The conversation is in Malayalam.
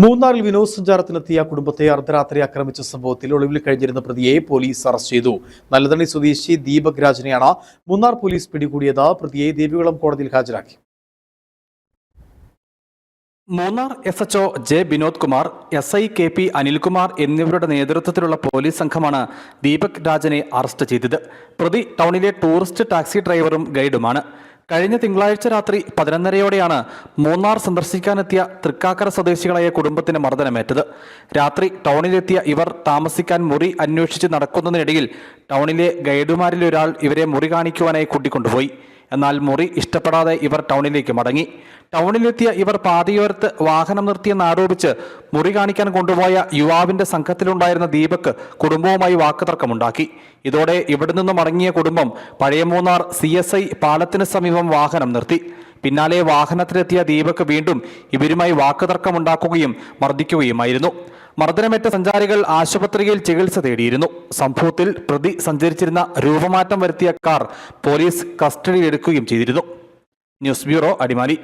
മൂന്നാറിൽ വിനോദസഞ്ചാരത്തിനെത്തിയ കുടുംബത്തെ അർദ്ധരാത്രി ആക്രമിച്ച സംഭവത്തിൽ ഒളിവിൽ കഴിഞ്ഞിരുന്ന പ്രതിയെ പോലീസ് അറസ്റ്റ് ചെയ്തു. നല്ലതണി സ്വദേശി ദീപക് രാജിനെയാണ് മൂന്നാർ പോലീസ് പിടികൂടിയത്. പ്രതിയെ ദേവികുളം കോടതിയിൽ ഹാജരാക്കി. Munnar S H O J Vinod Kumar S I K P Anilkumar എന്നിവരുടെ നേതൃത്വത്തിലുള്ള പോലീസ് സംഘമാണ് ദീപക് രാജനെ അറസ്റ്റ് ചെയ്തത്. പ്രതി ടൗണിലെ ടൂറിസ്റ്റ് ടാക്സി ഡ്രൈവറും ഗൈഡുമാണ്. കഴിഞ്ഞ തിങ്കളാഴ്ച രാത്രി പതിനൊന്നരയോടെയാണ് മൂന്നാർ സന്ദർശിക്കാനെത്തിയ തൃക്കാക്കര സ്വദേശികളായ കുടുംബത്തിന് മർദ്ദനമേറ്റത്. രാത്രി ടൗണിലെത്തിയ ഇവർ താമസിക്കാൻ മുറി അന്വേഷിച്ച് നടക്കുന്നതിനിടയിൽ ടൗണിലെ ഗൈഡുമാരിൽ ഒരാൾ ഇവരെ മുറി കാണിക്കുവാനായി കൂട്ടിക്കൊണ്ടുപോയി. എന്നാൽ മുറി ഇഷ്ടപ്പെടാതെ ഇവർ ടൗണിലേക്ക് മടങ്ങി. ടൗണിലെത്തിയ ഇവർ പാതയോരത്ത് വാഹനം നിർത്തിയെന്ന് ആരോപിച്ച് മുറി കാണിക്കാൻ കൊണ്ടുപോയ യുവാവിന്റെ സംഘത്തിലുണ്ടായിരുന്ന ദീപക് കുടുംബവുമായി വാക്കുതർക്കമുണ്ടാക്കി. ഇതോടെ ഇവിടെ നിന്ന് മടങ്ങിയ കുടുംബം പഴയ മൂന്നാർ സി എസ് ഐ പാലത്തിന് സമീപം വാഹനം നിർത്തി. പിന്നാലെ വാഹനത്തിലെത്തിയ ദീപക് വീണ്ടും ഇവരുമായി വാക്കുതർക്കമുണ്ടാക്കുകയും മർദ്ദിക്കുകയുമായിരുന്നു. മർദ്ദനമേറ്റ സഞ്ചാരികൾ ആശുപത്രിയിൽ ചികിത്സ തേടിയിരുന്നു. സംഭവത്തിൽ പ്രതി സഞ്ചരിച്ചിരുന്ന രൂപമാറ്റം വരുത്തിയ കാർ പോലീസ് കസ്റ്റഡിയിലെടുക്കുകയും ചെയ്തിരുന്നു. News bureau Adimali.